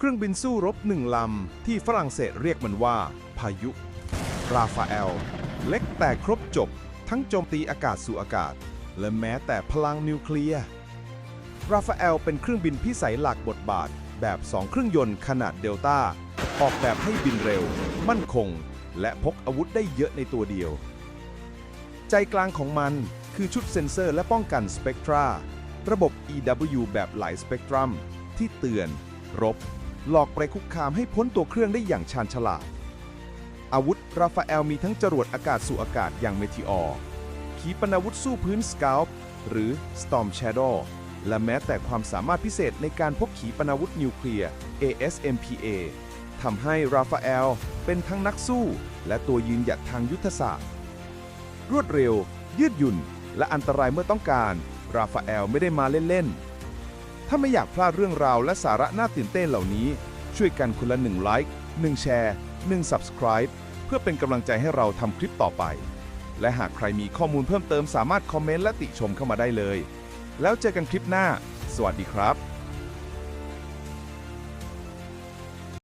เครื่องบินสู้รบหนึ่งลำ ที่ฝรั่งเศสเรียกมันว่า พายุ ราฟาเอล เล็กแต่ครบจบ ทั้งโจมตีอากาศสู่อากาศ และแม้แต่พลังนิวเคลียร์ ราฟาเอลเป็นเครื่องบินพิสัยหลักบทบาท แบบ2เครื่องยนต์ขนาดเดลต้า ออกแบบให้บินเร็ว มั่นคง และพกอาวุธได้เยอะในตัวเดียว ใจกลางของมันคือชุดเซ็นเซอร์และป้องกันสเปกตราระบบ EW แบบหลายสเปกตรัมที่เตือน รบ หลอกไปคุกคามให้พ้นตัวเครื่องได้อย่างชาญฉลาด อาวุธราฟาเอลมีทั้งจรวดอากาศสู่อากาศอย่างเมทิออร์ขีปนาวุธสู้พื้นสก l p หรือ Storm Shadow และแม้แต่ความสามารถพิเศษในการพกขีปนาวุธนิวเคลียร์ ASMPA ทำให้ราฟาเอลเป็นทั้งนักสู้ และตัวยืนหยัดทางยุทธศาสตร์ รวดเร็ว ยืดหยุ่น และอันตรายเมื่อต้องการ ราฟาเอลไม่ได้มาเล่น ๆ ถ้าไม่อยากพลาดเรื่องราวและสาระน่าตื่นเต้นเหล่านี้ ช่วยกันคนละ1ไลค์1แชร์1 Subscribe เพื่อเป็นกำลังใจให้เราทำคลิปต่อไป และหากใครมีข้อมูลเพิ่มเติมสามารถคอมเมนต์และติชมเข้ามาได้เลย แล้วเจอกันคลิปหน้า สวัสดีครับ